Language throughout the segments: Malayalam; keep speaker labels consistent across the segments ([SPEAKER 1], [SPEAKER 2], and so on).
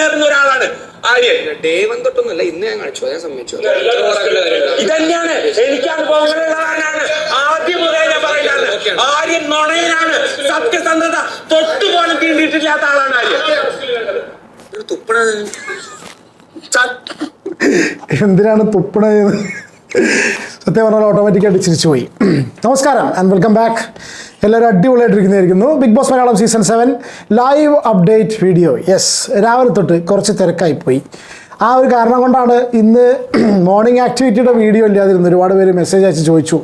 [SPEAKER 1] മുന്നേറുന്ന ഒരാളാണ് ആര്യൻ.
[SPEAKER 2] ഡേവൻ തൊട്ടൊന്നുമല്ല ഇന്ന് ഞാൻ കാണിച്ചു ഞാൻ സമ്മതിച്ചു.
[SPEAKER 1] ഇതന്നെയാണ് എനിക്ക് അനുഭവങ്ങളുള്ളവനാണ് ആദ്യം മുതൽ ഞാൻ പറയുന്നത് ആര്യൻ നുണയനാണ് സത്യസന്ധത തൊട്ടുപോലും തീണ്ടിയിട്ടില്ലാത്ത ആളാണ് ആര്യൻ.
[SPEAKER 2] തുപ്പണ
[SPEAKER 3] എന്തിനാണ് തുപ്പണത്? സത്യം പറഞ്ഞാൽ ഓട്ടോമാറ്റിക്കായിട്ട് ചിരിച്ചു പോയി. നമസ്കാരം ആൻഡ് വെൽക്കം ബാക്ക് എല്ലാവരും അടിപൊളിയായിട്ടിരിക്കുന്നതായിരിക്കുന്നു. Bigg Boss Malayalam season seven live update video yes രാവിലെ തൊട്ട് കുറച്ച് തിരക്കായിപ്പോയി ആ ഒരു കാരണം കൊണ്ടാണ് ഇന്ന് മോർണിംഗ് ആക്ടിവിറ്റിയുടെ വീഡിയോ ഇല്ലാതിരുന്നത്. ഒരുപാട് പേര് മെസ്സേജ് അയച്ച് ചോദിച്ചു.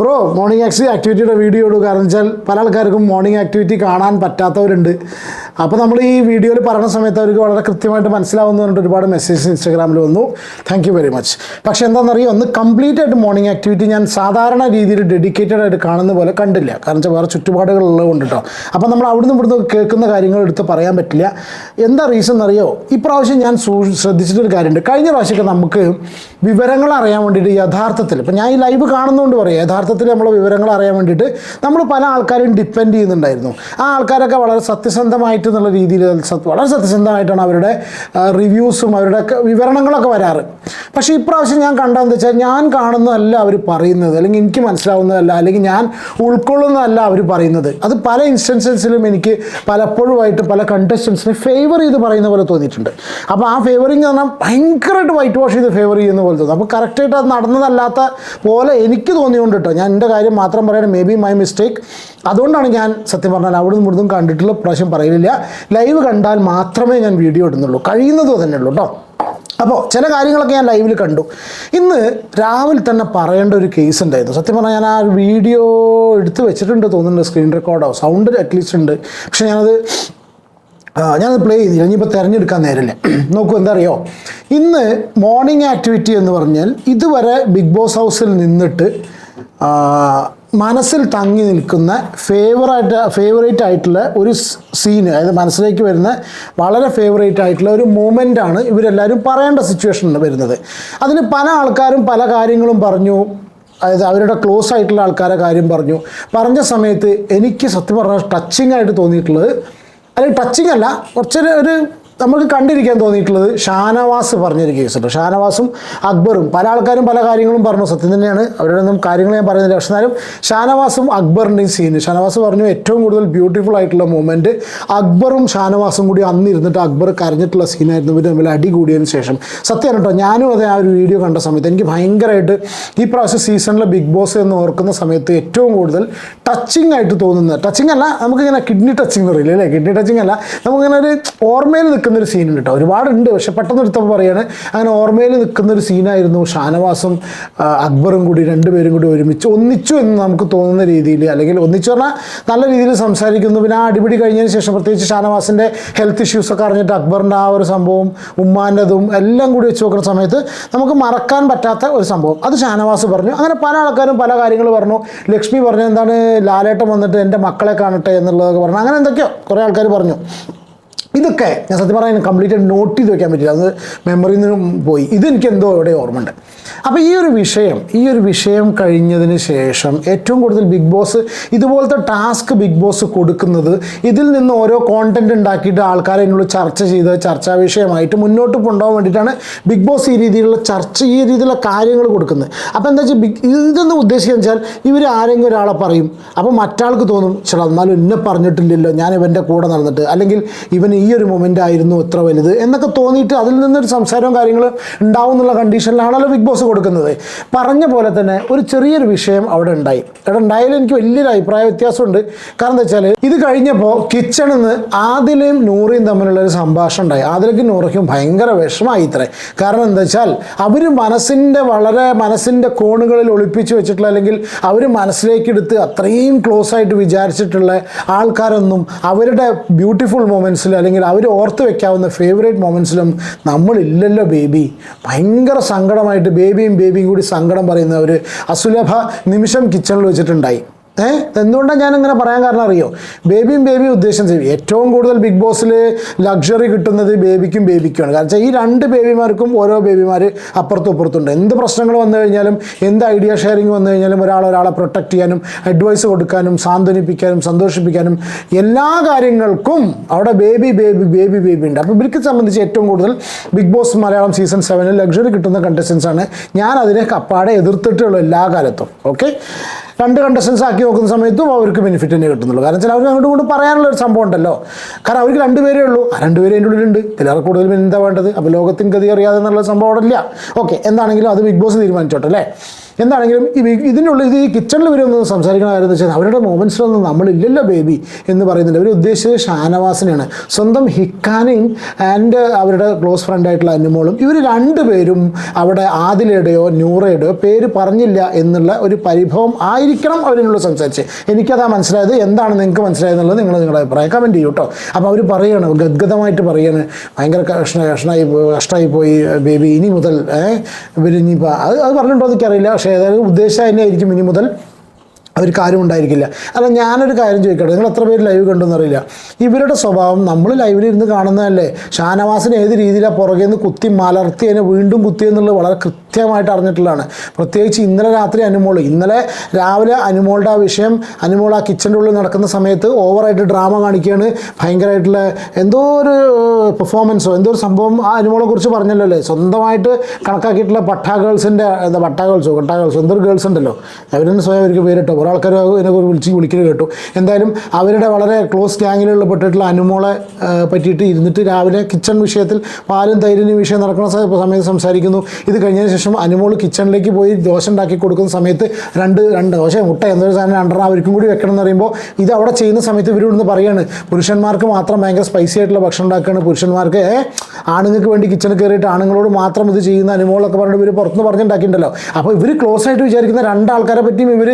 [SPEAKER 3] ബ്രോ മോർണിംഗ് ആക്ടിവിറ്റിയുടെ വീഡിയോ ഇടൂ കാരണം വെച്ചാൽ പല ആൾക്കാർക്കും മോർണിംഗ് ആക്ടിവിറ്റി കാണാൻ പറ്റാത്തവരുണ്ട്. അപ്പോൾ നമ്മൾ ഈ വീഡിയോയിൽ പറയുന്ന സമയത്ത് അവർക്ക് വളരെ കൃത്യമായിട്ട് മനസ്സിലാവുന്ന പറഞ്ഞിട്ട് ഒരുപാട് മെസ്സേജ് ഇൻസ്റ്റാഗ്രാമിൽ വന്നു. താങ്ക് യു വെരി മച്ച് പക്ഷേ എന്താണെന്നറിയോ? ഒന്ന് കംപ്ലീറ്റ് ആയിട്ട് മോർണിംഗ് ആക്ടിവിറ്റി ഞാൻ സാധാരണ രീതിയിൽ ഡെഡിക്കേറ്റഡ് ആയിട്ട് കാണുന്ന പോലെ കണ്ടില്ല. കാരണം വെച്ചാൽ വേറെ ചുറ്റുപാടുകളുള്ളത് കൊണ്ട് കേട്ടോ അപ്പോൾ നമ്മൾ അവിടുന്ന് ഇവിടുന്ന് കേൾക്കുന്ന കാര്യങ്ങൾ എടുത്ത് പറയാൻ പറ്റില്ല. എന്താ റീസൺ എന്നറിയോ? ഇപ്രാവശ്യം ഞാൻ ശ്രദ്ധിച്ചിട്ടൊരു കാര്യമുണ്ട്. കഴിഞ്ഞ പ്രാവശ്യമൊക്കെ നമുക്ക് വിവരങ്ങൾ അറിയാൻ വേണ്ടിയിട്ട് യഥാർത്ഥത്തിൽ ഇപ്പം ഞാൻ ഈ ലൈവ് കാണുന്നതുകൊണ്ട് പറയാം. യഥാർത്ഥത്തിൽ നമ്മൾ വിവരങ്ങൾ അറിയാൻ വേണ്ടിയിട്ട് നമ്മൾ പല ആൾക്കാരെയും ഡിപ്പെൻഡ് ചെയ്യുന്നുണ്ടായിരുന്നു. ആ ആൾക്കാരൊക്കെ വളരെ സത്യസന്ധമായിട്ട് എന്നുള്ള രീതിയിൽ വളരെ സത്യസന്ധമായിട്ടാണ് അവരുടെ റിവ്യൂസും അവരുടെ വിവരണങ്ങളൊക്കെ വരാറ്. പക്ഷേ ഇപ്രാവശ്യം ഞാൻ കണ്ടതെന്ന് വെച്ചാൽ ഞാൻ കാണുന്നതല്ല അവർ പറയുന്നത്. അല്ലെങ്കിൽ എനിക്ക് മനസ്സിലാവുന്നതല്ല. അല്ലെങ്കിൽ ഞാൻ ഉൾക്കൊള്ളുന്നതല്ല അവർ പറയുന്നത്. അത് പല ഇൻസ്റ്റൻസസിലും എനിക്ക് പലപ്പോഴുമായിട്ട് പല കണ്ടസ്റ്റൻസിനെ ഫേവർ ചെയ്ത് പറയുന്ന പോലെ തോന്നിയിട്ടുണ്ട്. അപ്പോൾ ആ ഫേവറിങ് എന്ന് പറഞ്ഞാൽ ഭയങ്കരമായിട്ട് വൈറ്റ് വാഷ് ചെയ്ത് ഫേവർ ചെയ്യുന്ന പോലെ തോന്നും. അപ്പോൾ കറക്റ്റായിട്ട് അത് നടന്നതല്ലാത്ത പോലെ എനിക്ക് തോന്നിയുകൊണ്ട് കേട്ടോ ഞാൻ എന്റെ കാര്യം മാത്രം പറയണം. മേ ബി മൈ മിസ്റ്റേക്ക് അതുകൊണ്ടാണ് ഞാൻ സത്യം പറഞ്ഞാൽ അവിടെ നിന്ന് ഇവിടുന്ന് കണ്ടിട്ടുള്ള പ്രാവശ്യം പറയില്ല ലൈവ് കണ്ടാൽ മാത്രമേ ഞാൻ വീഡിയോ ഇടുന്നുള്ളൂ. കഴിയുന്നതും തന്നെ ഉള്ളൂ കേട്ടോ അപ്പോൾ ചില കാര്യങ്ങളൊക്കെ ഞാൻ ലൈവിൽ കണ്ടു. ഇന്ന് രാവിലെ തന്നെ പറയേണ്ട ഒരു കേസ് ഉണ്ടായിരുന്നു. സത്യം പറഞ്ഞാൽ ഞാൻ ആ ഒരു വീഡിയോ എടുത്ത് വെച്ചിട്ടുണ്ട് തോന്നുന്നുണ്ട് സ്ക്രീൻ റെക്കോർഡോ സൗണ്ട് അറ്റ്ലീസ്റ്റ് ഉണ്ട്. പക്ഷെ ഞാനത് ഞാനത് പ്ലേ ചെയ്തില്ല. ഇനിയിപ്പോൾ തിരഞ്ഞെടുക്കാൻ നേരല്ലേ. നോക്കൂ എന്താ അറിയോ ഇന്ന് മോർണിംഗ് ആക്ടിവിറ്റി എന്ന് പറഞ്ഞാൽ ഇതുവരെ ബിഗ് ബോസ് ഹൗസിൽ നിന്നിട്ട് മനസ്സിൽ തങ്ങി നിൽക്കുന്ന ഫേവറായിട്ട് ഫേവറേറ്റ് ആയിട്ടുള്ള ഒരു സീന് അതായത് മനസ്സിലേക്ക് വരുന്ന വളരെ ഫേവറേറ്റ് ആയിട്ടുള്ള ഒരു മൂമെന്റാണ് ഇവരെല്ലാവരും പറയേണ്ട സിറ്റുവേഷൻ വരുന്നത്. അതിന് പല ആൾക്കാരും പല കാര്യങ്ങളും പറഞ്ഞു. അതായത് അവരുടെ ക്ലോസ് ആയിട്ടുള്ള ആൾക്കാരെ കാര്യം പറഞ്ഞു. പറഞ്ഞ സമയത്ത് എനിക്ക് സത്യം പറഞ്ഞാൽ ടച്ചിങ് ആയിട്ട് തോന്നിയിട്ടുള്ളത് അല്ലെങ്കിൽ ടച്ചിങ് അല്ല കുറച്ചൊരു ഒരു നമുക്ക് കണ്ടിരിക്കാൻ തോന്നിയിട്ടുള്ളത് ഷാനവാസ് പറഞ്ഞൊരു കേസുണ്ട്. ഷാനവാസും അക്ബറും പല ആൾക്കാരും പല കാര്യങ്ങളും പറഞ്ഞു. സത്യം തന്നെയാണ്. അവരുടെ ഒന്നും കാര്യങ്ങൾ ഞാൻ പറയുന്നില്ല. പക്ഷെ എന്നാലും ഷാനവാസും അക്ബറിന്റെയും സീന് ഷാനവാസ് പറഞ്ഞു ഏറ്റവും കൂടുതൽ ബ്യൂട്ടിഫുൾ ആയിട്ടുള്ള മൂമെന്റ് അക്ബറും ഷാനവാസും കൂടി അന്ന് ഇരുന്നിട്ട് അക്ബർ കരഞ്ഞിട്ടുള്ള സീനായിരുന്നു ഇവർ തമ്മിൽ അടി കൂടിയതിന് ശേഷം. സത്യമാണ് കേട്ടോ ഞാനും അതെ ആ ഒരു വീഡിയോ കണ്ട സമയത്ത് എനിക്ക് ഭയങ്കരമായിട്ട് ഈ പ്രാവശ്യം സീസണിലെ ബിഗ് ബോസ് എന്ന് ഓർക്കുന്ന സമയത്ത് ഏറ്റവും കൂടുതൽ ടച്ചിങ് ആയിട്ട് തോന്നുന്നത് ടച്ചിങ് അല്ല നമുക്കിങ്ങനെ കിഡ്നി ടച്ചിങ് എന്ന് പറയില്ല അല്ലേ? കിഡ്നി ടച്ചിങ് അല്ല നമുക്കിങ്ങനെ ഒരു ഓർമ്മയിൽ ഒരു സീനുണ്ട് കേട്ടോ ഒരുപാടുണ്ട്. പക്ഷെ പെട്ടെന്ന് എടുത്തപ്പോൾ പറയാണ് അങ്ങനെ ഓർമ്മയിൽ നിൽക്കുന്ന ഒരു സീനായിരുന്നു ഷാനവാസും അക്ബറും കൂടി രണ്ടുപേരും കൂടി ഒരുമിച്ച് ഒന്നിച്ചു എന്ന് നമുക്ക് തോന്നുന്ന രീതിയിൽ അല്ലെങ്കിൽ ഒന്നിച്ചു പറഞ്ഞാൽ നല്ല രീതിയിൽ സംസാരിക്കുന്നു. പിന്നെ ആ അടിപിടി കഴിഞ്ഞതിന് ശേഷം പ്രത്യേകിച്ച് ഷാനവാസിന്റെ ഹെൽത്ത് ഇഷ്യൂസൊക്കെ അറിഞ്ഞിട്ട് അക്ബറിന്റെ ആ ഒരു സംഭവം ഉമ്മാന്റെതും എല്ലാം കൂടി വെച്ച് നോക്കുന്ന സമയത്ത് നമുക്ക് മറക്കാൻ പറ്റാത്ത ഒരു സംഭവം. അത് ഷാനവാസ് പറഞ്ഞു. അങ്ങനെ പല ആൾക്കാരും പല കാര്യങ്ങൾ പറഞ്ഞു. ലക്ഷ്മി പറഞ്ഞു എന്താണ് ലാലേട്ടം വന്നിട്ട് എന്റെ മക്കളെ കാണട്ടെ എന്നുള്ളതൊക്കെ പറഞ്ഞു. അങ്ങനെ എന്തൊക്കെയോ കുറേ ആൾക്കാർ പറഞ്ഞു. ഇതൊക്കെ ഞാൻ സത്യം പറഞ്ഞാൽ കംപ്ലീറ്റ് നോട്ട് ചെയ്ത് വെക്കാൻ പറ്റില്ല. അത് മെമ്മറിയിൽ നിന്നും പോയി. ഇതെനിക്ക് എന്തോ ഇവിടെ ഓർമ്മയുണ്ട്. അപ്പോൾ ഈ ഒരു വിഷയം ഈ ഒരു വിഷയം കഴിഞ്ഞതിന് ശേഷം ഏറ്റവും കൂടുതൽ ബിഗ് ബോസ് ഇതുപോലത്തെ ടാസ്ക് ബിഗ് ബോസ് കൊടുക്കുന്നത് ഇതിൽ നിന്ന് ഓരോ കോണ്ടന്റ് ഉണ്ടാക്കിയിട്ട് ആൾക്കാരെ എന്നോട് ചർച്ച ചെയ്ത് ചർച്ചാ വിഷയമായിട്ട് മുന്നോട്ട് കൊണ്ടുപോകാൻ വേണ്ടിയിട്ടാണ് ബിഗ് ബോസ് ഈ രീതിയിലുള്ള ചർച്ച ഈ രീതിയിലുള്ള കാര്യങ്ങൾ കൊടുക്കുന്നത്. അപ്പോൾ എന്താ വെച്ചാൽ ബിഗ് ഇതെന്ന് ഉദ്ദേശിക്കുക വെച്ചാൽ ഇവർ ആരെങ്കിലും ഒരാളെ പറയും. അപ്പോൾ മറ്റാൾക്ക് തോന്നും ചില എന്നാലും എന്നെ പറഞ്ഞിട്ടില്ലല്ലോ. ഞാൻ ഇവന്റെ കൂടെ നടന്നിട്ട്. അല്ലെങ്കിൽ ഇവൻ ഈ ഒരു മൊമെന്റ് ആയിരുന്നു ഇത്ര വലുത് എന്നൊക്കെ തോന്നിയിട്ട് അതിൽ നിന്നൊരു സംസാരവും കാര്യങ്ങളും ഉണ്ടാവും എന്നുള്ള കണ്ടീഷനിലാണല്ലോ ബിഗ് ബോസ് കൊടുക്കുന്നത്. പറഞ്ഞ പോലെ തന്നെ ഒരു ചെറിയൊരു വിഷയം അവിടെ ഉണ്ടായി. അവിടെ ഉണ്ടായാലും എനിക്ക് വലിയൊരു അഭിപ്രായ വ്യത്യാസമുണ്ട്. കാരണം എന്താ വെച്ചാൽ ഇത് കഴിഞ്ഞപ്പോൾ കിച്ചണിൽ നിന്ന് ആദിലയും നൂറിയും തമ്മിലുള്ള ഒരു സംഭാഷണം ഉണ്ടായി. ആദിലയ്ക്കും നൂറയ്ക്കും ഭയങ്കര വിഷമായി ഇത്രേ. കാരണം എന്താ വെച്ചാൽ അവർ മനസ്സിന്റെ വളരെ മനസ്സിന്റെ കോണുകളിൽ ഒളിപ്പിച്ച് വെച്ചിട്ടുള്ള അല്ലെങ്കിൽ അവർ മനസ്സിലേക്കെടുത്ത് അത്രയും ക്ലോസ് ആയിട്ട് വിചാരിച്ചിട്ടുള്ള ആൾക്കാരൊന്നും അവരുടെ ബ്യൂട്ടിഫുൾ മൊമെന്റ്സിൽ അല്ലെങ്കിൽ അവർ ഓർത്ത് വെക്കാവുന്ന ഫേവറേറ്റ് മൊമെന്റ്സിലും നമ്മളില്ലല്ലോ ബേബി ഭയങ്കര സങ്കടമായിട്ട് ബേബിയും ബേബിയും കൂടി സങ്കടം പറയുന്ന ഒരു അസുലഭ നിമിഷം കിച്ചണിൽ വെച്ചിട്ടുണ്ടായി. ഏഹ് എന്തുകൊണ്ടാണ് ഞാൻ അങ്ങനെ പറയാൻ കാരണം അറിയോ? ബേബിയും ബേബിയും ഉദ്ദേശം ചെയ്യും. ഏറ്റവും കൂടുതൽ ബിഗ് ബോസിൽ ലക്ഷറി കിട്ടുന്നത് ബേബിക്കും ബേബിക്കുമാണ്. കാരണം വെച്ചാൽ ഈ രണ്ട് ബേബിമാർക്കും ഓരോ ബേബിമാർ അപ്പുറത്തും ഇപ്പുറത്തുണ്ട്. എന്ത് പ്രശ്നങ്ങൾ വന്നു കഴിഞ്ഞാലും എന്ത് ഐഡിയ ഷെയറിങ് വന്നു കഴിഞ്ഞാലും ഒരാൾ ഒരാളെ പ്രൊട്ടക്റ്റ് ചെയ്യാനും അഡ്വൈസ് കൊടുക്കാനും സാന്ത്വനിപ്പിക്കാനും സന്തോഷിപ്പിക്കാനും എല്ലാ കാര്യങ്ങൾക്കും അവിടെ ബേബി ബേബി ബേബി ബേബി ഉണ്ട്. അപ്പോൾ ഇവർക്ക് സംബന്ധിച്ച് ഏറ്റവും കൂടുതൽ ബിഗ് ബോസ് മലയാളം സീസൺ സെവനിൽ ലക്ഷറി കിട്ടുന്ന കണ്ടസ്റ്റൻസാണ് ഞാൻ അതിനെ കപ്പാടെ എതിർത്തിട്ടുള്ളൂ എല്ലാ കാലത്തും. ഓക്കെ? രണ്ട് കണ്ടസ്റ്റൻസ് ആക്കി നോക്കുന്ന സമയത്തും അവർക്ക് ബെനിഫിറ്റ് തന്നെ കിട്ടുന്നുള്ളൂ. കാരണം വെച്ചാൽ അവർക്ക് അങ്ങോട്ട് കൊണ്ട് പറയാനുള്ള ഒരു സംഭവം ഉണ്ടല്ലോ. കാരണം അവർക്ക് രണ്ടുപേരേ ഉള്ളൂ. ആ രണ്ടുപേരും അതിന്റെ ഉള്ളിലുണ്ട്. ഇതിലേറെ കൂടുതൽ എന്താ വേണ്ടത്? അപ്പോൾ ലോകത്തിന് ഗതി അറിയാതെ എന്നുള്ള സംഭവം അവിടെ ഇല്ല. ഓക്കെ എന്താണെങ്കിലും അത് ബിഗ് ബോസ് തീരുമാനിച്ചോട്ടെ അല്ലേ? എന്താണെങ്കിലും ഇതിന്റെ ഉള്ളിൽ ഇത് ഈ കിച്ചണിൽ വരെ സംസാരിക്കണ കാര്യം വെച്ചാൽ അവരുടെ മൊമെൻസിലൊന്നും നമ്മളില്ലല്ലോ ബേബി എന്ന് പറയുന്നുണ്ട്. അവർ ഉദ്ദേശിച്ചത് ഷാനവാസിനെയാണ്. സ്വന്തം ഹിക്കാനയും ആൻഡ് അവരുടെ ക്ലോസ് ഫ്രണ്ടായിട്ടുള്ള അനുമോളും ഇവർ രണ്ടുപേരും അവിടെ ആദിലയുടെയോ നൂറയുടെയോ പേര് പറഞ്ഞില്ല എന്നുള്ള ഒരു പരിഭവം ആയിരിക്കണം അവരിനോട് സംസാരിച്ച്. എനിക്കതാ മനസ്സിലായത്. എന്താണ് നിങ്ങൾക്ക് മനസ്സിലായതെന്നുള്ളത് നിങ്ങൾ നിങ്ങളുടെ അഭിപ്രായം കമന്റ് ചെയ്യൂ കേട്ടോ അപ്പോൾ അവർ പറയുകയാണ് ഗദ്ഗതമായിട്ട് പറയാണ്. ഭയങ്കര കഷ്ണ കഷ്ണമായി കഷ്ടമായി പോയി ബേബി ഇനി മുതൽ ഇവരിനിപ്പോൾ അത് അത് പറഞ്ഞിട്ടുണ്ടോ എനിക്കറിയില്ല. പക്ഷേ ഏതായാലും ഉദ്ദേശം തന്നെ ആയിരിക്കും ഇനി മുതൽ. അവർക്ക് കാര്യം ഉണ്ടായിരിക്കില്ല. അല്ല ഞാനൊരു കാര്യം ചോദിക്കട്ടെ? നിങ്ങൾ എത്ര പേര് ലൈവ് കണ്ടെന്നറിയില്ല? ഇവരുടെ സ്വഭാവം നമ്മൾ ലൈവിലിരുന്ന് കാണുന്നതല്ലേ? ഷാനവാസിന് ഏത് രീതിയിലാണ് പുറകെ നിന്ന് കുത്തി മലർത്തി അതിനെ വീണ്ടും കുത്തി എന്നുള്ളത് വളരെ കൃത്യമായിട്ട് അറിഞ്ഞിട്ടുള്ളതാണ്. പ്രത്യേകിച്ച് ഇന്നലെ രാത്രി അനുമോൾ ഇന്നലെ രാവിലെ അനുമോളുടെ ആ വിഷയം അനുമോൾ ആ കിച്ചന്റെ ഉള്ളിൽ നടക്കുന്ന സമയത്ത് ഓവറായിട്ട് ഡ്രാമ കാണിക്കുകയാണ്. ഭയങ്കരമായിട്ടുള്ള എന്തോ ഒരു പെർഫോമൻസോ എന്തോ ഒരു സംഭവം ആ അനുമോളെ കുറിച്ച് പറഞ്ഞല്ലോ അല്ലേ? സ്വന്തമായിട്ട് കണക്കാക്കിയിട്ടുള്ള പട്ടാ ഗേൾസിന്റെ എന്താ പട്ടാ ഗേൾസോ കട്ടാ ഗേൾസോ എന്തോ ഗേൾസ് ഉണ്ടല്ലോ? അവരെന്നെ സ്വയം അവർക്ക് പേരിട്ടോ? കുറേ ആൾക്കാർ എന്നെ വിളിച്ച് വിളിക്കുന്നത് കേട്ടു. എന്തായാലും അവരുടെ വളരെ ക്ലോസ് ഗ്യാങ്ങിലുള്ള പെട്ടിട്ടുള്ള അനുമോളെ പറ്റിയിട്ട് ഇരുന്നിട്ട് രാവിലെ കിച്ചൺ വിഷയത്തിൽ പാലും തൈരിനും വിഷയം നടക്കുന്ന സമയത്ത് സംസാരിക്കുന്നു. ഇത് കഴിഞ്ഞതിന് ശേഷം അനുമോൾ കിച്ചണിലേക്ക് പോയി ദോശ ഉണ്ടാക്കി കൊടുക്കുന്ന സമയത്ത് രണ്ട് രണ്ട് ദോശ മുട്ട എന്തൊരു സാധനം രണ്ടെണ്ണം അവർക്കും കൂടി വെക്കണം എന്ന് പറയുമ്പോൾ ഇത് അവിടെ ചെയ്യുന്ന സമയത്ത് ഇവർ ഇവിടുന്ന് പറയാണ് പുരുഷന്മാർക്ക് മാത്രം ഭയങ്കര സ്പൈസി ആയിട്ടുള്ള ഭക്ഷണം ഉണ്ടാക്കുകയാണ് പുരുഷന്മാർക്ക് ആണുങ്ങൾക്ക് വേണ്ടി കിച്ചണിൽ കയറിയിട്ട് ആണുങ്ങളോട് മാത്രം ഇത് ചെയ്യുന്ന അനുമോളൊക്കെ പറഞ്ഞിട്ട് ഇവർ പുറത്തുനിന്ന് പറഞ്ഞിട്ടുണ്ടാക്കിയിട്ടുണ്ടല്ലോ. അപ്പോൾ ഇവർ ക്ലോസ് ആയിട്ട് വിചാരിക്കുന്ന രണ്ടാൾക്കാരെ പറ്റിയും ഇവർ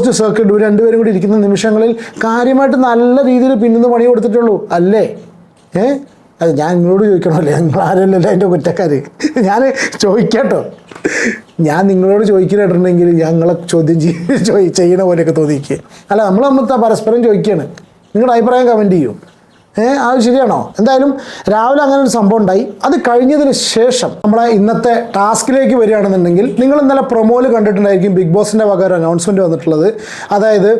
[SPEAKER 3] ക്ലോസ്ഡ് സർക്കിട്ട് ഇവർ രണ്ടുപേരും കൂടി ഇരിക്കുന്ന നിമിഷങ്ങളിൽ കാര്യമായിട്ട് നല്ല രീതിയിൽ പിന്നിന്ന് പണി കൊടുത്തിട്ടുള്ളൂ. അല്ലേ? ഏ? അത് ഞാൻ നിങ്ങളോട് ചോദിക്കണമല്ലേ? നിങ്ങൾ ആരല്ലല്ലോ എന്റെ കുറ്റക്കാർ ഞാൻ ചോദിക്കട്ടോ. ഞാൻ നിങ്ങളോട് ചോദിക്കുന്നുണ്ടെങ്കിൽ ഞങ്ങളെ ചോദ്യം ചെയ്യ ചോദി- ചെയ്യണ പോലെയൊക്കെ തോന്നിക്കുക അല്ല നമ്മൾ നമ്മൾ പരസ്പരം ചോദിക്കുകയാണ്. നിങ്ങളുടെ അഭിപ്രായം കമന്റ് ചെയ്യും. ഏ അത് ശരിയാണോ? എന്തായാലും രാവിലെ അങ്ങനെ ഒരു സംഭവം ഉണ്ടായി. അത് കഴിഞ്ഞതിന് ശേഷം നമ്മളെ ഇന്നത്തെ ടാസ്കിലേക്ക് വരികയാണെന്നുണ്ടെങ്കിൽ നിങ്ങൾ ഇന്നലെ പ്രൊമോയിൽ കണ്ടിട്ടുണ്ടായിരിക്കും ബിഗ് ബോസിന്റെ വക ഒരു അനൗൺസ്മെന്റ് വന്നിട്ടുള്ളത്. അതായത്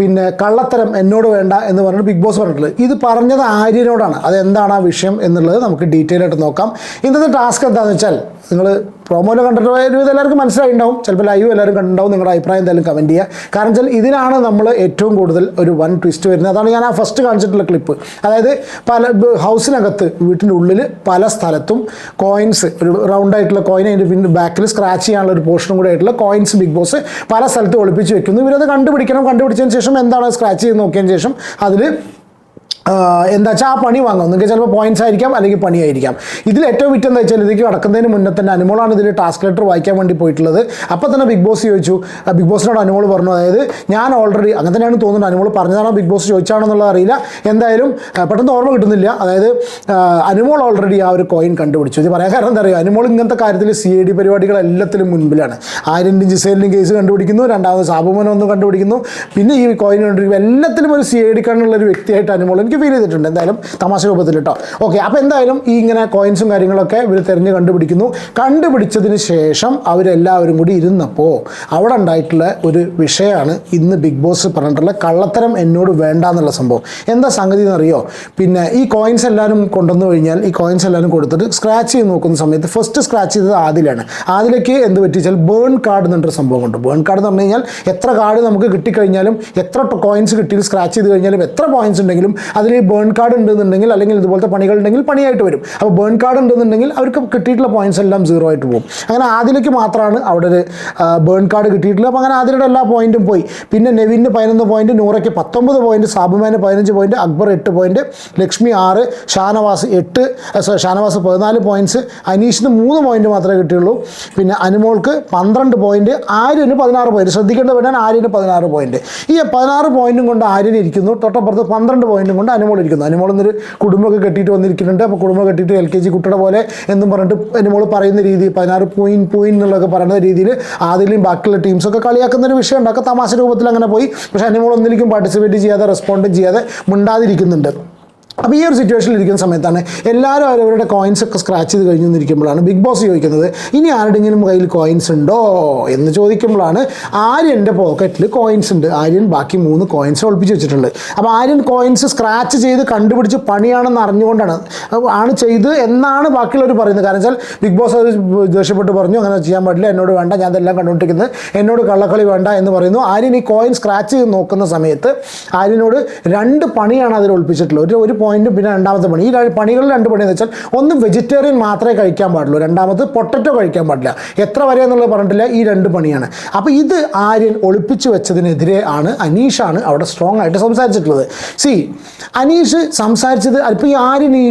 [SPEAKER 3] പിന്നെ കള്ളത്തരം എന്നോട് വേണ്ട എന്ന് പറഞ്ഞിട്ട് ബിഗ് ബോസ് പറഞ്ഞിട്ടുള്ളത്. ഇത് പറഞ്ഞത് ആര്യനോടാണ്. അത് എന്താണ് ആ വിഷയം എന്നുള്ളത് നമുക്ക് ഡീറ്റെയിൽ ആയിട്ട് നോക്കാം. ഇന്നത്തെ ടാസ്ക് എന്താണെന്ന് വെച്ചാൽ നിങ്ങൾ പ്രൊമോയിൽ കണ്ടിട്ട് ഒരുവിധം എല്ലാവർക്കും മനസ്സിലായിട്ടുണ്ടാവും. ചിലപ്പോൾ ലൈവ് എല്ലാവരും കണ്ടിട്ടുണ്ടാവും. നിങ്ങളുടെ അഭിപ്രായം എന്തായാലും കമന്റ് ചെയ്യുക. കാരണം വെച്ചാൽ ഇതിനാണ് നമ്മൾ ഏറ്റവും കൂടുതൽ ഒരു വൺ ട്വിസ്റ്റ് വരുന്നത്. അതാണ് ഞാൻ ആ ഫസ്റ്റ് കാണിച്ചിട്ടുള്ള ക്ലിപ്പ് അതായത് പല ഹൗസിനകത്ത് വീട്ടിന്റെ ഉള്ളിൽ പല സ്ഥലത്തും കോയിൻസ് ഒരു റൗണ്ട് ആയിട്ടുള്ള കോയിൻ അതിന്റെ പിന്നെ ബാക്കിൽ സ്ക്രാച്ച് ചെയ്യാനുള്ള ഒരു പോർഷനും കൂടെ ആയിട്ടുള്ള കോയിൻസ് ബിഗ് ബോസ് പല സ്ഥലത്തും ഒളിപ്പിച്ച് വെക്കുന്നു. ഇവരത് കണ്ടുപിടിക്കണം. കണ്ടുപിടിച്ചതിന് ശേഷം എന്താണ് സ്ക്രാച്ച് ചെയ്ത് നോക്കിയതിന് ശേഷം അതിൽ എന്താ വെച്ചാൽ ആ പണി വാങ്ങും. നിങ്ങൾക്ക് ചിലപ്പോൾ പോയിന്റ്സ് ആയിരിക്കാം അല്ലെങ്കിൽ പണിയായിരിക്കാം. ഇതിൽ ഏറ്റവും വിറ്റ് എന്താ വെച്ചാൽ ഇതിലേക്ക് കടക്കുന്നതിന് മുന്നേ തന്നെ അനുമോളാണ് ഇതിൽ ടാസ്ക് ലെറ്റർ വായിക്കാൻ വേണ്ടി പോയിട്ടുള്ളത്. അപ്പോൾ തന്നെ ബിഗ് ബോസ് ചോദിച്ചു. ബിഗ് ബോസിനോട് അനുമോൾ പറഞ്ഞു അതായത് ഞാൻ ഓൾറെഡി അങ്ങനെ തന്നെയാണ് തോന്നുന്നത്. അനുമോൾ പറഞ്ഞതാണോ ബിഗ് ബോസ് ചോദിച്ചാണോ എന്നുള്ളത് അറിയില്ല. എന്തായാലും പെട്ടെന്ന് ഓർമ്മ കിട്ടുന്നില്ല. അതായത് അനുമോൾ ഓൾറെഡി ആ ഒരു കോയിൻ കണ്ടുപിടിച്ചു. ഇത് പറയാൻ കാരണം എന്താ അറിയുക അനുമോൾ ഇങ്ങനത്തെ കാര്യത്തിൽ സി ഐ ഡി പരിപാടികൾ എല്ലാത്തിലും മുൻപിലാണ്. ആര്യന്റെയും ജിസേലിന്റെയും കേസ് കണ്ടുപിടിക്കുന്നു. രണ്ടാമത് സാബുമൻ ഒന്ന് കണ്ടുപിടിക്കുന്നു. പിന്നെ ഈ കോയിൻ കണ്ടുപിടിക്കും എല്ലാത്തിലും ഒരു സി ഐ കണ്ണുള്ള ഒരു വ്യക്തിയായിട്ട് അനുമോൾ. എനിക്ക് ഫീൽ ചെയ്തിട്ടുണ്ട്. എന്തായാലും തമാശ രൂപത്തിൽ കേട്ടോ ഓക്കെ അപ്പോൾ എന്തായാലും ഈ ഇങ്ങനെ കോയിൻസും കാര്യങ്ങളൊക്കെ ഇവർ തിരഞ്ഞ് കണ്ടുപിടിക്കുന്നു. കണ്ടുപിടിച്ചതിന് ശേഷം അവരെല്ലാവരും കൂടി ഇരുന്നപ്പോൾ അവിടെ ഉണ്ടായിട്ടുള്ള ഒരു വിഷയമാണ് ഇന്ന് ബിഗ് ബോസ് പറഞ്ഞിട്ടുള്ള കള്ളത്തരം എന്നോട് വേണ്ട എന്നുള്ള സംഭവം. എന്താ സംഗതി എന്നറിയോ? പിന്നെ ഈ കോയിൻസ് എല്ലാവരും കൊണ്ടുവന്നു കഴിഞ്ഞാൽ ഈ കോയിൻസ് എല്ലാവരും കൊടുത്തിട്ട് സ്ക്രാച്ച് ചെയ്ത് നോക്കുന്ന സമയത്ത് ഫസ്റ്റ് സ്ക്രാച്ച് ചെയ്തത് ആദിലാണ്. ആദിലേക്ക് എന്ത് പറ്റിച്ചാൽ ബേൺ കാർഡ് എന്നൊരു സംഭവം ഉണ്ട്. ബേൺ കാർഡ് എന്ന് പറഞ്ഞു കഴിഞ്ഞാൽ എത്ര കാർഡ് നമുക്ക് കിട്ടിക്കഴിഞ്ഞാലും എത്ര കോയിൻസ് കിട്ടി സ്ക്രാച്ച് ചെയ്ത് കഴിഞ്ഞാലും എത്ര പോയിൻസ് ഉണ്ടെങ്കിലും അതിൽ ബേൺ കാർഡ് ഉണ്ടെന്നുണ്ടെങ്കിൽ അല്ലെങ്കിൽ ഇതുപോലത്തെ പണികൾ ഉണ്ടെങ്കിൽ പണിയായിട്ട് വരും. അപ്പോൾ ബേൺ കാർഡ് ഉണ്ടെന്നുണ്ടെങ്കിൽ അവർക്ക് കിട്ടിയിട്ടുള്ള പോയിന്റ്സ് എല്ലാം സീറോ ആയിട്ട് പോകും. അങ്ങനെ ആദിലേക്ക് മാത്രമാണ് അവിടെ ഒരു ബേൺ കാർഡ് കിട്ടിയിട്ടുള്ളത്. അപ്പോൾ അങ്ങനെ ആദിലയുടെ എല്ലാ പോയിന്റും പോയി. പിന്നെ നെവിന് പതിനൊന്ന് പോയിന്റ് നൂറയ്ക്ക് പത്തൊമ്പത് പോയിന്റ് സാബുമാന് പതിനഞ്ച് പോയിന്റ് അക്ബർ എട്ട് പോയിന്റ് ലക്ഷ്മി ആറ് ഷാനവാസ് എട്ട് സോറി ഷാനവാസ് പതിനാല് പോയിന്റ്സ് അനീഷിന് മൂന്ന് പോയിന്റ് മാത്രമേ കിട്ടിയുള്ളൂ. പിന്നെ അനുമോൾക്ക് പന്ത്രണ്ട് പോയിന്റ് ആര്യന് പതിനാറ് പോയിന്റ് ശ്രദ്ധിക്കേണ്ട വേണ്ടാണ് ആര്യന് പതിനാറ് പോയിന്റ് ഈ പതിനാറ് പോയിന്റും കൊണ്ട് ആര്യൻ ഇരിക്കുന്നു. തൊട്ടപ്പുറത്ത് പന്ത്രണ്ട് പോയിന്റും കൊണ്ട് അനുമോൾ ഇരിക്കുന്നു അനുമോൾ എന്നൊരു കുടുംബമൊക്കെ കെട്ടിയിട്ട് വന്നിരിക്കുന്നുണ്ട്. അപ്പോൾ കുടുംബം കെട്ടിയിട്ട് എൽ കെ ജി കുട്ടിയുടെ പോലെ എന്നും പറഞ്ഞിട്ട് അനുമോൾ പറയുന്ന രീതി പതിനാറ് പോയിന്റ് പോയിന്റ് എന്നുള്ളതൊക്കെ പറയുന്ന രീതിയിൽ ആദ്യം ബാക്കിയുള്ള ടീംസൊക്കെ കളിയാക്കുന്ന ഒരു വിഷയം അതൊക്കെ തമാശ രൂപത്തിൽ അങ്ങനെ പോയി. പക്ഷേ അനുമോൾ ഒന്നിലേക്കും പാർട്ടിസിപ്പേറ്റ് ചെയ്യാതെ റെസ്പോണ്ടും ചെയ്യാതെ മിണ്ടാതിരിക്കുന്നുണ്ട്. അപ്പോൾ ഈ ഒരു സിറ്റുവേഷനിൽ ഇരിക്കുന്ന സമയത്താണ് എല്ലാവരും അവരവരുടെ കോയിൻസ് ഒക്കെ സ്ക്രാച്ച് ചെയ്ത് കഴിഞ്ഞു നിന്നിരിക്കുമ്പോഴാണ് ബിഗ് ബോസ് ചോദിക്കുന്നത് ഇനി ആരുടെങ്കിലും കയ്യിൽ കോയിൻസ് ഉണ്ടോ? എന്ന് ചോദിക്കുമ്പോഴാണ് ആര്യന്റെ പോക്കറ്റിൽ കോയിൻസ് ഉണ്ട്. ആര്യൻ ബാക്കി മൂന്ന് കോയിൻസ് ഒളിപ്പിച്ച് വെച്ചിട്ടുണ്ട്. അപ്പോൾ ആര്യൻ കോയിൻസ് സ്ക്രാച്ച് ചെയ്ത് കണ്ടുപിടിച്ച് പണിയാണെന്ന് അറിഞ്ഞുകൊണ്ടാണ് ആണ് ചെയ്ത് എന്നാണ് ബാക്കിയുള്ളവർ പറയുന്നത്. കാരണം വെച്ചാൽ ബിഗ് ബോസ് അത് ദേഷ്യപ്പെട്ട് പറഞ്ഞു അങ്ങനെ ചെയ്യാൻ പാടില്ല എന്നോട് വേണ്ട ഞാൻ ഇതെല്ലാം കണ്ടുകൊണ്ടിരിക്കുന്നത് എന്നോട് കള്ളക്കളി വേണ്ട എന്ന് പറയുന്നു. ആര്യൻ ഈ കോയിൻ സ്ക്രാച്ച് ചെയ്ത് നോക്കുന്ന സമയത്ത് ആര്യനോട് രണ്ട് പണിയാണ് അതിൽ ഒളിപ്പിച്ചിട്ടുള്ളത്. ഒരു ഒരു പോയിന്റും പിന്നെ രണ്ടാമത്തെ പണി. ഈ പണികളിൽ രണ്ട് പണി എന്ന് വെച്ചാൽ ഒന്ന് വെജിറ്റേറിയൻ മാത്രമേ കഴിക്കാൻ പാടുള്ളൂ. രണ്ടാമത് പൊട്ടറ്റോ കഴിക്കാൻ പാടില്ല. എത്ര വരെ എന്നുള്ളത് പറഞ്ഞിട്ടില്ല. ഈ രണ്ട് പണിയാണ്. അപ്പോൾ ഇത് ആര്യൻ ഒളിപ്പിച്ചു വെച്ചതിനെതിരെ ആണ് അനീഷാണ് അവിടെ സ്ട്രോങ് ആയിട്ട് സംസാരിച്ചിട്ടുള്ളത്. സി അനീഷ് സംസാരിച്ചത് ഇപ്പോൾ ഈ ആര്യൻ ഈ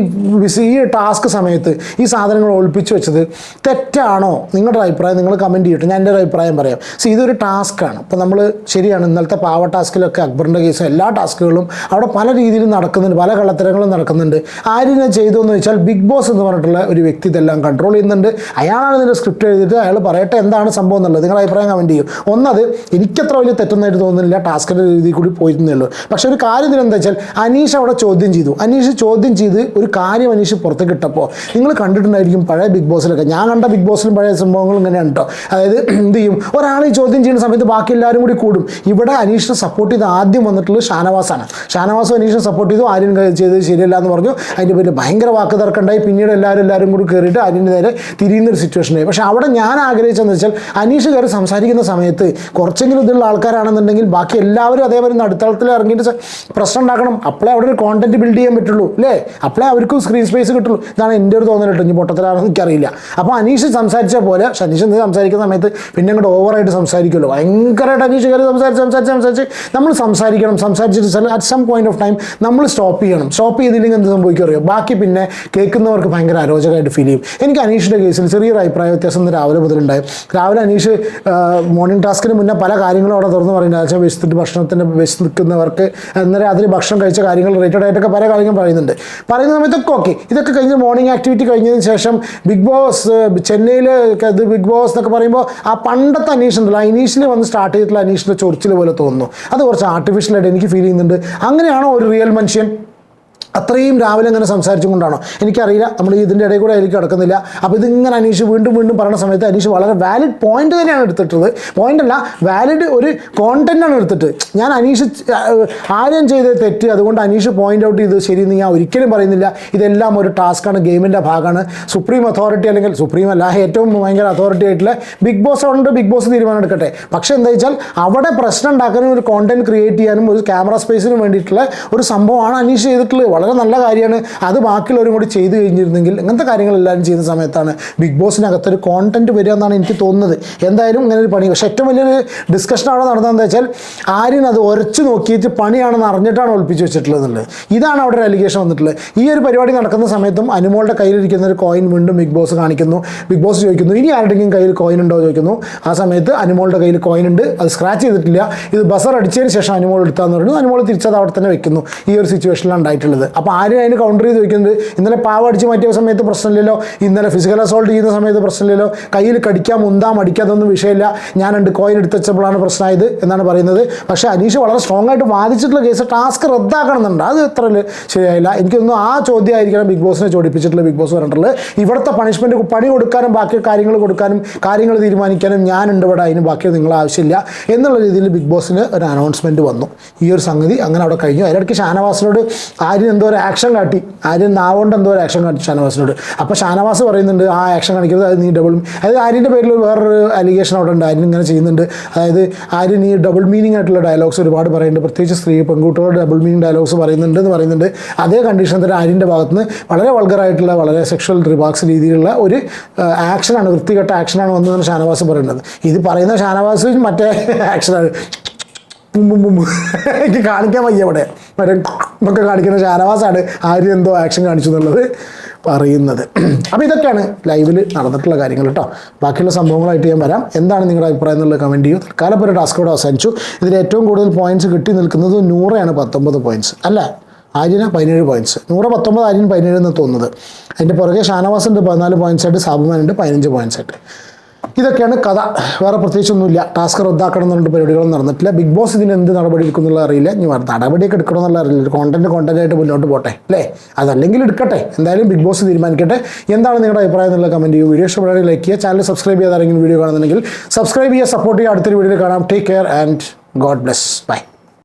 [SPEAKER 3] ഈ ടാസ്ക് സമയത്ത് ഈ സാധനങ്ങൾ ഒളിപ്പിച്ചു വെച്ചത് തെറ്റാണോ? നിങ്ങളുടെ അഭിപ്രായം നിങ്ങൾ കമന്റ് ചെയ്യട്ടെ. ഞാൻ എന്റെ ഒരു അഭിപ്രായം പറയാം. സി ഇതൊരു ടാസ്ക്കാണ് അപ്പോൾ നമ്മൾ ശരിയാണ്. ഇന്നലത്തെ പാവ ടാസ്കിലൊക്കെ അക്ബറിന്റെ കേസും എല്ലാ ടാസ്കുകളും അവിടെ പല രീതിയിലും നടക്കുന്നുണ്ട്. പല കള്ളത്തരങ്ങളും നടക്കുന്നുണ്ട്. ആര്യനെ ചെയ്തു എന്ന് വെച്ചാൽ ബിഗ് ബോസ് എന്ന് പറഞ്ഞിട്ടുള്ള ഒരു വ്യക്തി ഇതെല്ലാം കൺട്രോൾ ചെയ്യുന്നുണ്ട്. അയാളാണ് ഇതിന്റെ സ്ക്രിപ്റ്റ് എഴുതിയിട്ട് അയാൾ പറയട്ടെ എന്താണ് സംഭവം എന്നുള്ളത്. നിങ്ങൾ അഭിപ്രായം കമന്റ് ചെയ്യും. ഒന്നത് എനിക്കത്ര വലിയ തെറ്റൊന്നായിട്ട് തോന്നുന്നില്ല. ടാസ്കിന്റെ രീതിയിൽ കൂടി പോയിരുന്നേ ഉള്ളൂ. പക്ഷേ ഒരു കാര്യം എന്താ വെച്ചാൽ അനീഷ് അവിടെ ചോദ്യം ചെയ്തു. അനീഷ് ചോദ്യം ചെയ്ത് ഒരു കാര്യം അനീഷ് പുറത്തേക്ക് ഇട്ടപ്പോൾ നിങ്ങൾ കണ്ടിട്ടുണ്ടായിരിക്കും പഴയ ബിഗ് ബോസിലൊക്കെ. ഞാൻ കണ്ട ബിഗ് ബോസിലും പഴയ സംഭവങ്ങൾ ഇങ്ങനെയാണ് കേട്ടോ അതായത് എന്ത് ചെയ്യും? ഒരാൾ ഈ ചോദ്യം ചെയ്യുന്ന സമയത്ത് ബാക്കി എല്ലാവരും കൂടി കൂടും. ഇവിടെ അനീഷിനെ സപ്പോർട്ട് ചെയ്ത് ആദ്യം വന്നിട്ടുള്ളത് ഷാനവാസാണ്. ഷാനവാസും അനീഷിനെ സപ്പോർട്ട് ചെയ്തു. ആര്യൻ ചെയ്തത് ശരിയല്ല എന്ന് പറഞ്ഞു. അതിന്റെ പേരിൽ ഭയങ്കര വാക്ക് തർക്കമുണ്ടായി. പിന്നീട് എല്ലാവരും എല്ലാവരും കൂടി കയറിയിട്ട് ആര്യന്റെ നേരെ തിരിയുന്ന ഒരു സിറ്റുവേഷൻ ആയി. പക്ഷേ അവിടെ ഞാൻ ആഗ്രഹിച്ചതെന്ന് വെച്ചാൽ അനീഷ് കയറി സംസാരിക്കുന്ന സമയത്ത് കുറച്ചെങ്കിലും ഇതുള്ള ആൾക്കാരാണെന്നുണ്ടെങ്കിൽ ബാക്കി എല്ലാവരും അതേപോലെ നടുത്തളത്തിൽ ഇറങ്ങിയിട്ട് പ്രശ്നം ഉണ്ടാക്കണം. അപ്പോഴേ അവിടെ ഒരു കോണ്ടന്റ് ബിൽഡ് ചെയ്യാൻ പറ്റുള്ളൂ അല്ലേ? അപ്പോഴേ അവർക്കും സ്ക്രീൻ സ്പേസ് കിട്ടുള്ളൂ. ഇതാണ് എന്റെ ഒരു തോന്നൽ കേട്ടോ. ഇനി പൊട്ടത്തിലാണെന്ന് എനിക്കറിയില്ല. അപ്പോൾ അനീഷ് സംസാരിച്ച പോലെ അനീഷ് എന്ത് സംസാരിക്കുന്ന സമയത്ത് പിന്നെ അങ്ങോട്ട് ഓവറായിട്ട് സംസാരിക്കുമല്ലോ. ഭയങ്കരമായിട്ട് അനീഷ് കയറി സംസാരിച്ച് സംസാരിച്ച് സംസാരിച്ച്. നമ്മൾ സംസാരിക്കണം. സംസാരിച്ചിട്ട് at some point of time നമ്മൾ സ്റ്റോപ്പ് ചെയ്യണം. സ്റ്റോപ്പ് ചെയ്തില്ലെങ്കിൽ എന്ത് സംഭവിക്കും അറിയോ? ബാക്കി പിന്നെ കേൾക്കുന്നവർക്ക് ഭയങ്കര അരോചകമായിട്ട് ഫീൽ ചെയ്യും. എനിക്ക് അനീഷിന്റെ കേസിൽ ചെറിയൊരു അഭിപ്രായ വ്യത്യാസം രാവിലെ മുതലുണ്ടായി. രാവിലെ അനീഷ് മോർണിംഗ് ടാസ്കിന് മുന്നേ പല കാര്യങ്ങളും അവിടെ തുറന്ന് പറയുന്നത് വെച്ചാൽ വിശന്നിട്ട് ഭക്ഷണത്തിന് വിശന്നിക്കുന്നവർക്ക് അന്നേരം അതിൽ ഭക്ഷണം കഴിച്ച കാര്യങ്ങൾ റിലേറ്റഡ് ആയിട്ടൊക്കെ പല കാര്യങ്ങളും പറയുന്നുണ്ട്. പറയുന്ന സമയത്തൊക്കെ ഓക്കെ ഇതൊക്കെ കഴിഞ്ഞ് മോർണിംഗ് ആക്ടിവിറ്റി കഴിഞ്ഞതിന് ശേഷം ബിഗ് ബോസ് ചെന്നൈയിൽ ഇത് ബിഗ് ബോസ് എന്നൊക്കെ പറയുമ്പോൾ ആ പണ്ടത്തെ അനീഷ് ഉണ്ടല്ലോ. അനീഷിൽ വന്ന് സ്റ്റാർട്ട് ചെയ്തിട്ടുള്ള അനീഷിന്റെ ചൊറിച്ചിൽ പോലെ തോന്നുന്നു. അത് കുറച്ച് ആർട്ടിഫിഷ്യലായിട്ട് എനിക്ക് ഫീൽ ചെയ്യുന്നുണ്ട്. അങ്ങനെയാണോ ഒരു റിയൽ മനുഷ്യൻ? അത്രയും രാവിലെ അങ്ങനെ സംസാരിച്ചുകൊണ്ടാണോ എനിക്കറിയില്ല. നമ്മൾ ഇതിന്റെ ഇടയിൽ കൂടെ ആയിരിക്കും കിടക്കുന്നില്ല. അപ്പോൾ ഇതിങ്ങനെ അനീഷ് വീണ്ടും വീണ്ടും പറയുന്ന സമയത്ത് അനീഷ് വളരെ വാലിഡ് പോയിന്റ് തന്നെയാണ് എടുത്തിട്ടുള്ളത്. പോയിന്റ് അല്ല വാലിഡ് ഒരു കോണ്ടന്റാണ് എടുത്തിട്ട്. ഞാൻ അനീഷ് ആരും ചെയ്ത തെറ്റ് അതുകൊണ്ട് അനീഷ് പോയിന്റ് ഔട്ട് ചെയ്ത് ശരിയെന്ന് ഞാൻ ഒരിക്കലും പറയുന്നില്ല. ഇതെല്ലാം ഒരു ടാസ്ക്കാണ് ഗെയിമിന്റെ ഭാഗമാണ്. സുപ്രീം അതോറിറ്റി അല്ലെങ്കിൽ സുപ്രീം അല്ല ഏറ്റവും ഭയങ്കര അതോറിറ്റി ആയിട്ടുള്ള ബിഗ് ബോസ് ഉണ്ട് ബിഗ് ബോസ് തീരുമാനം എടുക്കട്ടെ. പക്ഷേ എന്താ വെച്ചാൽ അവിടെ പ്രശ്നം ഉണ്ടാക്കാനും ഒരു കോണ്ടന്റ് ക്രിയേറ്റ് ചെയ്യാനും ഒരു ക്യാമറ സ്പേസിനും വേണ്ടിയിട്ടുള്ള ഒരു സംഭവമാണ് അനീഷ് ചെയ്തിട്ടുള്ളത്. വളരെ നല്ല കാര്യമാണ്. അത് ബാക്കിയുള്ളവരും കൂടി ചെയ്തു കഴിഞ്ഞിരുന്നെങ്കിൽ ഇങ്ങനത്തെ കാര്യങ്ങളെല്ലാവരും ചെയ്യുന്ന സമയത്താണ് ബിഗ് ബോസിനകത്തൊരു കോണ്ടന്റ് വരിക എന്നാണ് എനിക്ക് തോന്നുന്നത്. എന്തായാലും ഇങ്ങനെ ഒരു പണി. പക്ഷേ ഏറ്റവും വലിയൊരു ഡിസ്കഷൻ അവിടെ നടന്നതെന്ന് വെച്ചാൽ ആര്യൻ അത് ഉരച്ചു നോക്കിയിട്ട് പണിയാണെന്ന് അറിഞ്ഞിട്ടാണ് ഒളിപ്പിച്ച് വെച്ചിട്ടുള്ളതെന്നുള്ളത്. ഇതാണ് അവിടെ ഒരു അലിഗേഷൻ വന്നിട്ടുള്ളത്. ഈ ഒരു പരിപാടി നടക്കുന്ന സമയത്തും അനുമോളുടെ കയ്യിലിരിക്കുന്ന ഒരു കോയിൻ വീണ്ടും ബിഗ് ബോസ് കാണിക്കുന്നു. ബിഗ് ബോസ് ചോദിക്കുന്നു ഇനി ആരുടെങ്കിലും കയ്യിൽ കോയിൻ ഉണ്ടോ? ചോദിക്കുന്നു. ആ സമയത്ത് അനുമോളുടെ കയ്യിൽ കോയിൻ ഉണ്ട്. അത് സ്ക്രാച്ച് ചെയ്തിട്ടില്ല. ഇത് ബസർ അടിച്ചതിന് ശേഷം അനുമോൾ എടുത്താന്ന് പറയുന്നു അനുമോൾ തിരിച്ചത് അവിടെ തന്നെ വെക്കുന്നു. ഈ ഒരു സിറ്റുവേഷനിലാണ് ഉണ്ടായിട്ടുള്ളത്. അപ്പോൾ ആരും അതിന് കൗണ്ടർ ചെയ്ത് വെക്കുന്നത് ഇന്നലെ പാവ അടിച്ച് മാറ്റിയ സമയത്ത് പ്രശ്നമില്ലല്ലോ. ഇന്നലെ ഫിസിക്കൽ അസോൾട്ട് ചെയ്യുന്ന സമയത്ത് പ്രശ്നമില്ലല്ലോ. കയ്യിൽ കടിക്കാം മുന്താം അടിക്കാം അതൊന്നും വിഷയമില്ല. ഞാൻ രണ്ട് കോയിൻ എടുത്ത് വെച്ചപ്പോഴാണ് പ്രശ്നമായത് എന്നാണ് പറയുന്നത്. പക്ഷേ അനീഷ് വളരെ സ്ട്രോങ് ആയിട്ട് വാദിച്ചിട്ടുള്ള കേസ് ടാസ്ക് റദ്ദാക്കണമെന്നുണ്ട്. അത് എത്ര ശരിയായില്ല. എനിക്കൊന്നും ആ ചോദ്യമായിരിക്കണം ബിഗ് ബോസിനെ ചോദിപ്പിച്ചിട്ടുള്ള ബിഗ് ബോസ് പറഞ്ഞിട്ടുള്ളത് ഇവിടുത്തെ പണിഷ്മെന്റ് പണി കൊടുക്കാനും ബാക്കി കാര്യങ്ങൾ കൊടുക്കാനും കാര്യങ്ങൾ തീരുമാനിക്കാനും ഞാനുണ്ട് ഇവിടെ. അതിന് ബാക്കി നിങ്ങൾ ആവശ്യമില്ല എന്നുള്ള രീതിയിൽ ബിഗ് ബോസിന് ഒരു അനൗൺസ്മെന്റ് വന്നു. ഈ ഒരു സംഗതി അങ്ങനെ അവിടെ കഴിഞ്ഞു. അതിനിടയ്ക്ക് ഷാനവാസിനോട് ആര്യൻ എന്തോ ഒരു ആക്ഷൻ കാട്ടി. ആര്യൻ നാവുകൊണ്ട് എന്തോ ഒരു ആക്ഷൻ കാട്ടി ഷാനവാസിനോട്. അപ്പോൾ ഷാനവാസ് പറയുന്നുണ്ട് ആ ആക്ഷൻ കാണിക്കരുത് അത് നീ ഡബിൾ അതായത് ആര്യന്റെ പേരിൽ വേറൊരു അലിഗേഷൻ അവിടെ ഉണ്ട്. ആര്യൻ ഇങ്ങനെ ചെയ്യുന്നുണ്ട്. അതായത് ആര്യൻ ഈ ഡബിൾ മീനിങ് ആയിട്ടുള്ള ഡയലോഗ്സ് ഒരുപാട് പറയുന്നുണ്ട്. പ്രത്യേകിച്ച് സ്ത്രീ പെൺകുട്ടികളുടെ ഡബിൾ മീനിങ് ഡയലോഗ്സ് പറയുന്നുണ്ട് എന്ന് പറയുന്നുണ്ട്. അതേ കണ്ടീഷൻ തന്നെ ആര്യന്റെ ഭാഗത്ത് നിന്ന് വളരെ വൾഗറായിട്ടുള്ള വളരെ സെക്ഷൽ റിമാർക്സ് രീതിയിലുള്ള ഒരു ആക്ഷനാണ് വൃത്തികെട്ട ആക്ഷനാണ് വന്നതെന്ന് ഷാനവാസ് പറയുന്നത്. ഇത് പറയുന്ന ഷാനവാസ് മറ്റേ ആക്ഷനാണ് മും മും. എനിക്ക് കാണിക്കാൻ വയ്യ അവിടെ മറ്റേ ഇതൊക്കെ കാണിക്കുന്ന ഷാനവാസാണ് ആര് എന്തോ ആക്ഷൻ കാണിച്ചു എന്നുള്ളത് പറയുന്നത്. അപ്പോൾ ഇതൊക്കെയാണ് ലൈവിൽ നടന്നിട്ടുള്ള കാര്യങ്ങൾ കേട്ടോ. ബാക്കിയുള്ള സംഭവങ്ങളായിട്ട് ഞാൻ വരാം. എന്താണ് നിങ്ങളുടെ അഭിപ്രായം എന്നുള്ളത് കമന്റ് ചെയ്യൂ. തൽക്കാലം ഒരു ടാസ്കോട് അവസാനിച്ചു. ഇതിൽ ഏറ്റവും കൂടുതൽ പോയിന്റ്സ് കിട്ടി നിൽക്കുന്നത് നൂറയാണ് പത്തൊമ്പത് പോയിന്റ്സ് അല്ല ആര്യന് പതിനേഴ് പോയിന്റ്സ് നൂറ് പത്തൊമ്പത് ആര്യൻ പതിനേഴ് എന്ന് തോന്നുന്നത്. അതിന്റെ പുറകെ ഷാനവാസ് ഉണ്ട് പതിനാല് പോയിന്റ്സ് ആയിട്ട് സാബുമാൻ ഉണ്ട് പതിനഞ്ച് പോയിന്റ്സ് ആയിട്ട്. ഇതൊക്കെയാണ് കഥ. വേറെ പ്രത്യേകിച്ചൊന്നുമില്ല. ടാസ്ക് റദ്ദാക്കണം എന്നുണ്ട് പരിപാടികളൊന്നും നടന്നിട്ടില്ല. ബിഗ് ബോസ് ഇതിന് എന്ത് നടപടി എടുക്കുന്നുള്ള അറിയില്ല. ഇനി നടപടിയൊക്കെ എടുക്കണമെന്നുള്ള അറിയില്ല. കോണ്ടന്റ് കോണ്ടന്റ് ആയിട്ട് മുന്നോട്ട് പോട്ടെ അല്ലേ? അതല്ലെങ്കിൽ എടുക്കട്ടെ. എന്തായാലും ബിഗ് ബോസ് തീരുമാനിക്കട്ടെ. എന്താണ് നിങ്ങളുടെ അഭിപ്രായം എന്നുള്ള കമന്റ് ചെയ്യും. വീഡിയോ ഇഷ്ടപ്പെടുകയാണെങ്കിൽ ലൈക്ക് ചെയ്യുക. ചാനൽ സബ്സ്ക്രൈബ് ചെയ്യാതെ ആരെങ്കിലും വീഡിയോ കാണുന്നുണ്ടെങ്കിൽ സബ്സ്ക്രൈബ് ചെയ്യുക സപ്പോർട്ട് ചെയ്യുക. അടുത്തൊരു വീഡിയോ കാണാം. Take care and God bless bye